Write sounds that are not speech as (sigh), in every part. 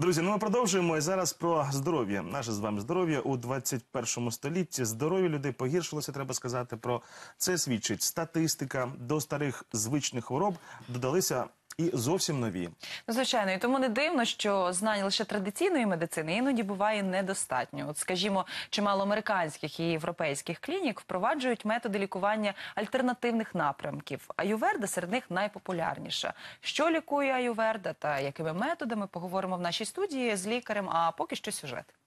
Друзі, ну ми продовжуємо і зараз про здоров'я. Наше з вами здоров'я у 21 столітті. Здоров'я людей погіршилося, треба сказати. Про це свідчить статистика. До старих звичних хвороб додалися і зовсім нові. Ну, Звичайно, і тому не дивно, що знань лише традиційної медицини іноді буває недостатньо. От, скажімо, чимало американських і європейських клінік впроваджують методи лікування альтернативних напрямків. Аюверда серед них найпопулярніша. Що лікує аюверда та якими методами поговоримо в нашій студії з лікарем. А поки що сюжет.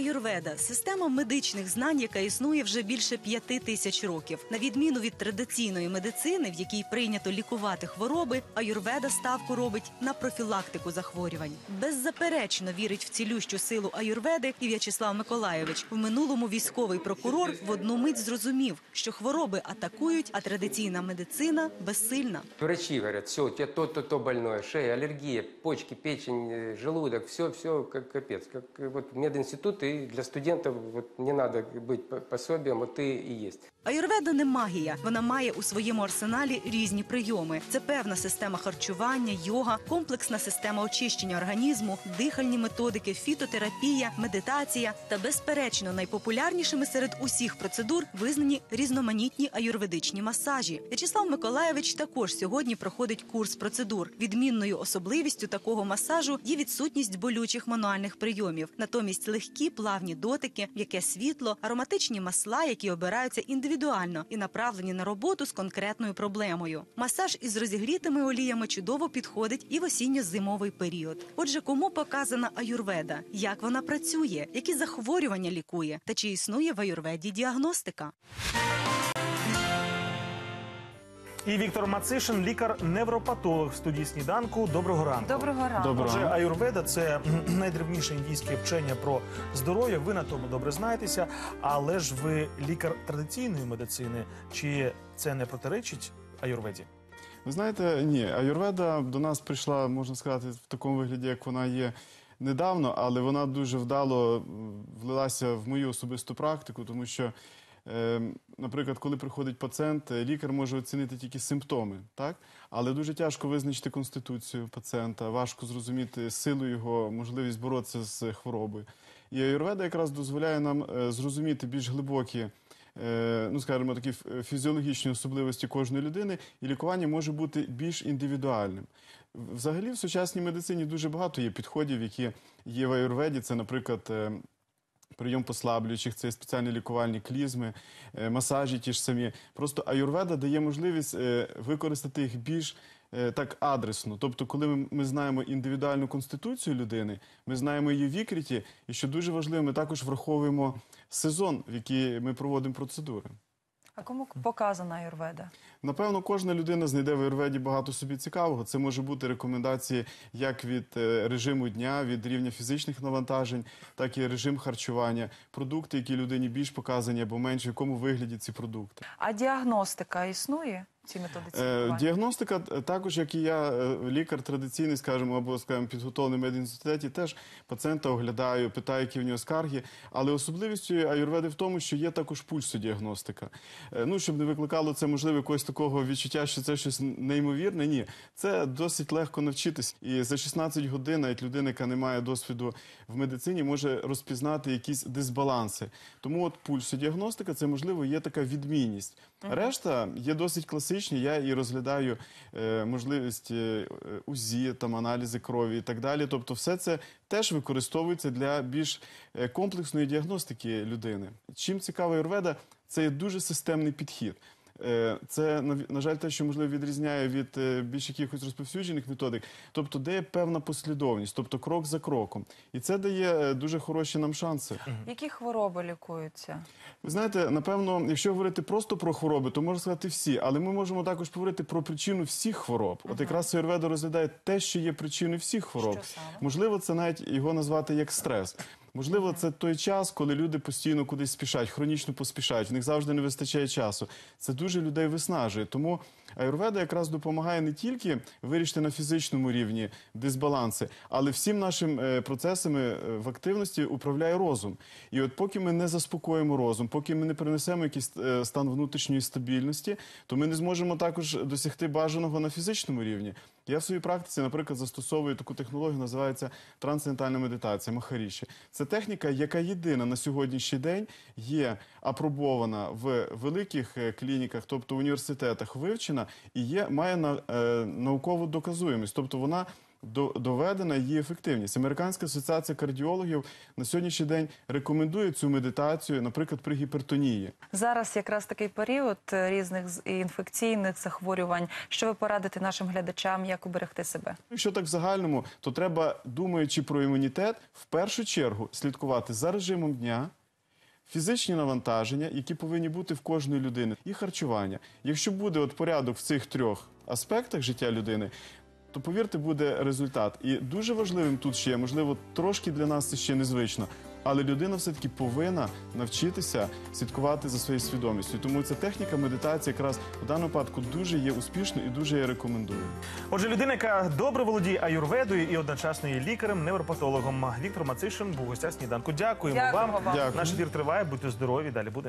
Аюрведа система медичних знань, яка існує вже більше п'яти тисяч років. На відміну від традиційної медицини, в якій прийнято лікувати хвороби, аюрведа ставку робить на профілактику захворювань. Беззаперечно вірить в цілющу силу аюрведи і В'ячеслав Миколайович. В минулому військовий прокурор в одну мить зрозумів, що хвороби атакують, а традиційна медицина безсильна. Врачи говорят, все, у тебя то-то, то больное, шея, аллергия, почки, печень, э, желудок, все, все как капец. Как э, вот мединститут, для студентов вот не надо быть по- пособием, ты и есть. Аюрведа не магія. Вона має у своєму арсеналі різні прийоми. Це певна система харчування, йога, комплексна система очищення організму, дихальні методики, фітотерапія, медитація та, безперечно, найпопулярнішими серед усіх процедур визнані різноманітні аюрведичні масажі. В'ячеслав Миколаєвич також сьогодні проходить курс процедур. Відмінною особливістю такого масажу є відсутність болючих мануальних прийомів, натомість легкі плавні дотики, м'яке світло, ароматичні масла, які обираються індивідуально і направлені на роботу з конкретною проблемою. Масаж із розігрітими оліями чудово підходить і в осінньо-зимовий період. Отже, кому показана аюрведа, як вона працює, які захворювання лікує, та чи існує в аюрведі діагностика? І Віктор Мацишин, лікар-невропатолог в студії сніданку. Доброго ранку. Доброго ранку. Отже, аюрведа це (clears throat) найдревніше індійське вчення про здоров'я. Ви на тому добре знаєтеся, але ж ви лікар традиційної медицини. Чи це не протиречить аюрведі? Ви знаєте, ні, аюрведа до нас прийшла, можна сказати, в такому вигляді, як вона є недавно, але вона дуже вдало влилася в мою особисту практику, тому що, наприклад, коли приходить пацієнт, е, лікар може оцінити тільки симптоми, так? але дуже тяжко визначити конституцію пацієнта, важко зрозуміти силу його, можливість боротися з хворобою. І аюрведа якраз дозволяє нам е, зрозуміти більш глибокі е, ну скажімо, такі фізіологічні особливості кожної людини, і лікування може бути більш індивідуальним. Взагалі, в сучасній медицині дуже багато є підходів, які є в аюрведі. Це, наприклад, е, прийом послаблюючих, це спеціальні лікувальні клізми, е, масажі ті ж самі. Просто аюрведа дає можливість е, використати їх більш е, так адресно. Тобто, коли ми, знаємо індивідуальну конституцію людини, ми знаємо її вікріті, і що дуже важливо, ми також враховуємо сезон, в який ми проводимо процедури. А кому показана аюрведа? Напевно, кожна людина знайде в Аюрведі багато собі цікавого. Це може бути рекомендації як від е, режиму дня, від рівня фізичних навантажень, так і режим харчування, продукти, які людині більш показані або менше, в якому вигляді ці продукти. А діагностика існує? Методиці Е, діагностика е, також, як і я, е, лікар традиційний, скажімо, або скажімо, підготовлений в медінституті, теж пацієнта оглядаю, питаю, які в нього скарги. Але особливістю аюрведи в тому, що є також пульсодіагностика. Е, Ну, щоб не викликало це можливо якогось такого відчуття, що це щось неймовірне. Ні, це досить легко навчитись. І за 16 годин навіть людина, яка не має досвіду в медицині, може розпізнати якісь дисбаланси. Тому от пульсодіагностика це можливо є така відмінність. Решта є досить класичні. Я і розглядаю е, можливість е, УЗІ, там аналізи крові і так далі. Тобто, все це теж використовується для більш е, комплексної діагностики людини. Чим цікава Юрведа, це є дуже системний підхід. Е, Це на на жаль, те, що можливо відрізняє від е, більш якихось розповсюджених методик, тобто де є певна послідовність, тобто крок за кроком, і це дає е, дуже хороші нам шанси. Які хвороби лікуються? Ви знаєте, напевно, якщо говорити просто про хвороби, то можна сказати всі, але ми можемо також поговорити про причину всіх хвороб. От якраз Аюрведа розглядає те, що є причиною всіх хвороб. Можливо, це навіть його назвати як стрес. Можливо, це той час, коли люди постійно кудись спішать, хронічно поспішають. В них завжди не вистачає часу. Це дуже людей виснажує. Тому Аюрведа якраз допомагає не тільки вирішити на фізичному рівні дисбаланси, але всім нашим е, процесами е, в активності управляє розум. І от поки ми не заспокоїмо розум, поки ми не принесемо якийсь е, стан внутрішньої стабільності, то ми не зможемо також досягти бажаного на фізичному рівні. Я в своїй практиці, наприклад, застосовую таку технологію, називається трансцендентальна медитація, махаріші. Це техніка, яка єдина на сьогоднішній день є апробована в великих клініках, тобто в університетах, вивчена і є, має на, е, наукову доказуємість. Тобто вона до- доведена її ефективність. Американська асоціація кардіологів на сьогоднішній день рекомендує цю медитацію, наприклад, при гіпертонії. Зараз якраз такий період е, різних інфекційних захворювань. Що ви порадите нашим глядачам, як уберегти себе? Якщо так в загальному, то треба, думаючи про імунітет, в першу чергу слідкувати за режимом дня. Фізичні навантаження, які повинні бути в кожної людини, і харчування. Якщо буде от порядок в цих трьох аспектах життя людини, то повірте, буде результат. І дуже важливим тут ще, можливо, трошки для нас це ще незвично, але людина все-таки повинна навчитися слідкувати за своєю свідомістю. Тому ця техніка медитації якраз в даному випадку дуже є успішною і дуже я рекомендую. Отже, людина, яка добре володіє аюрведою і одночасно є лікарем, невропатологом. Віктор Мацишин був гостя сніданку. Дякуємо Дякуємо вам. вам. Дякую. Наш ефір триває. Будьте здорові. Далі буде.